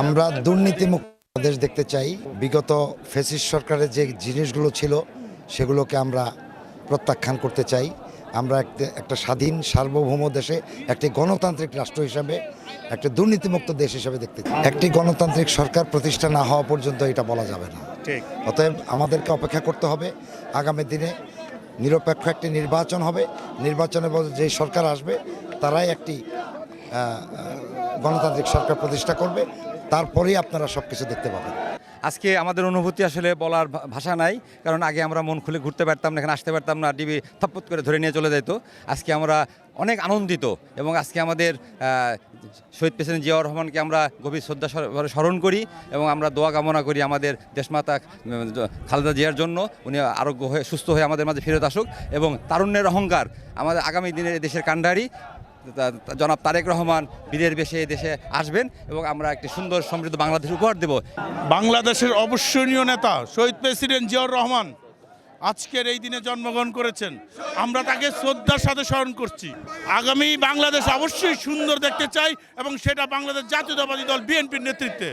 আমরা দুর্নীতিমুক্ত দেশ দেখতে চাই। বিগত ফেসিস সরকারের যে জিনিসগুলো ছিল সেগুলোকে আমরা প্রত্যাখ্যান করতে চাই। আমরা একটা একটা স্বাধীন সার্বভৌম দেশে একটি গণতান্ত্রিক রাষ্ট্র হিসাবে একটি দুর্নীতিমুক্ত দেশ হিসাবে দেখতে চাই। একটি গণতান্ত্রিক সরকার প্রতিষ্ঠা না হওয়া পর্যন্ত এটা বলা যাবে না। অতএব আমাদেরকে অপেক্ষা করতে হবে। আগামী দিনে নিরপেক্ষ একটি নির্বাচন হবে। নির্বাচনে যে সরকার আসবে তারাই একটি গণতান্ত্রিক সরকার প্রতিষ্ঠা করবে, তারপরেই আপনারা সব কিছু দেখতে পাবেন। আজকে আমাদের অনুভূতি আসলে বলার ভাষা নাই, কারণ আগে আমরা মন খুলে ঘুরতে পারতাম না, এখানে আসতে পারতাম না ডিবি থপ্পত করে ধরে নিয়ে চলে যেত। আজকে আমরা অনেক আনন্দিত এবং আজকে আমাদের শহীদ প্রেসিডেন্ট জিয়াউর রহমানকে আমরা গভীর শ্রদ্ধা স্মর- স্মরণ করি এবং আমরা দোয়া কামনা করি আমাদের দেশমাতা খালেদা জিয়ার জন্য। উনি আরোগ্য হয়ে, সুস্থ হয়ে আমাদের মাঝে ফেরত আসুক এবং তারুণ্যের অহংকার আমাদের আগামী দিনের দেশের কাণ্ডারি জনাব তারেক রহমান বীরের বেশে দেশে আসবেন এবং আমরা একটি সুন্দর সমৃদ্ধ বাংলাদেশ উপহার দেব। বাংলাদেশের অবশ্যনীয় নেতা শহীদ প্রেসিডেন্ট জিয়াউর রহমান আজকের এই দিনে জন্মগ্রহণ করেছেন। আমরা তাকে শ্রদ্ধার সাথে স্মরণ করছি। আগামী বাংলাদেশ অবশ্যই সুন্দর দেখতে চাই এবং সেটা বাংলাদেশ জাতীয়তাবাদী দল, বিএনপির নেতৃত্বে।